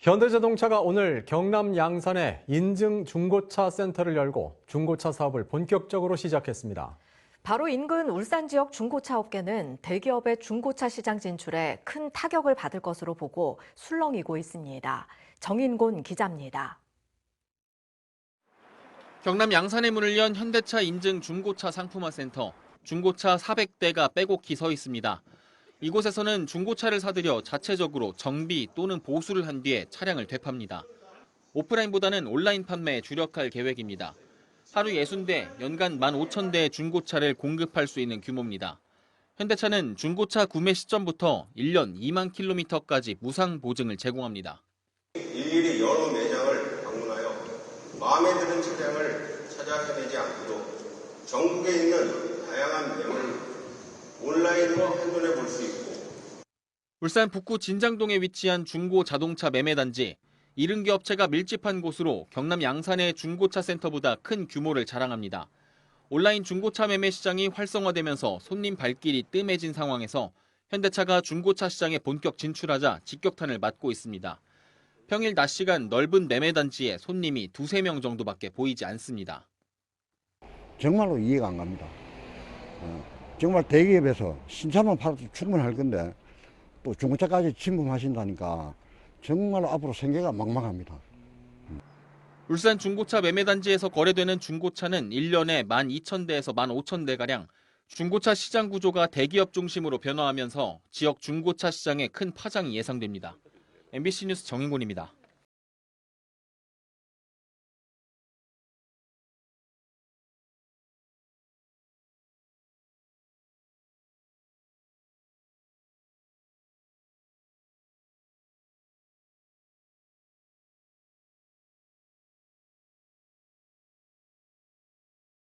현대자동차가 오늘 경남 양산에 인증 중고차 센터를 열고 중고차 사업을 본격적으로 시작했습니다. 바로 인근 울산 지역 중고차 업계는 대기업의 중고차 시장 진출에 큰 타격을 받을 것으로 보고 술렁이고 있습니다. 정인곤 기자입니다. 경남 양산에 문을 연 현대차 인증 중고차 상품화 센터. 중고차 400대가 빼곡히 서 있습니다. 이곳에서는 중고차를 사들여 자체적으로 정비 또는 보수를 한 뒤에 차량을 되팝니다. 오프라인보다는 온라인 판매에 주력할 계획입니다. 하루 60대, 연간 15,000대의 중고차를 공급할 수 있는 규모입니다. 현대차는 중고차 구매 시점부터 1년 2만 킬로미터까지 무상 보증을 제공합니다. 일일이 여러 매장을 방문하여 마음에 드는 차량을 찾아 헤매지 않고도 전국에 있는 다양한 매물을 온라인으로 한눈에 볼 수 있고 울산 북구 진장동에 위치한 중고 자동차 매매 단지. 70개 업체가 밀집한 곳으로 경남 양산의 중고차 센터보다 큰 규모를 자랑합니다. 온라인 중고차 매매 시장이 활성화되면서 손님 발길이 뜸해진 상황에서 현대차가 중고차 시장에 본격 진출하자 직격탄을 맞고 있습니다. 평일 낮 시간 넓은 매매 단지에 손님이 두세 명 정도밖에 보이지 않습니다. 정말로 이해가 안 갑니다. 어, 정말 대기업에서 신차만 팔아도 충분할 건데 또 중고차까지 침범하신다니까 정말 앞으로 생계가 막막합니다. 울산 중고차 매매단지에서 거래되는 중고차는 1년에 12,000대에서 15,000대가량 중고차 시장 구조가 대기업 중심으로 변화하면서 지역 중고차 시장에 큰 파장이 예상됩니다. MBC 뉴스 정인곤입니다.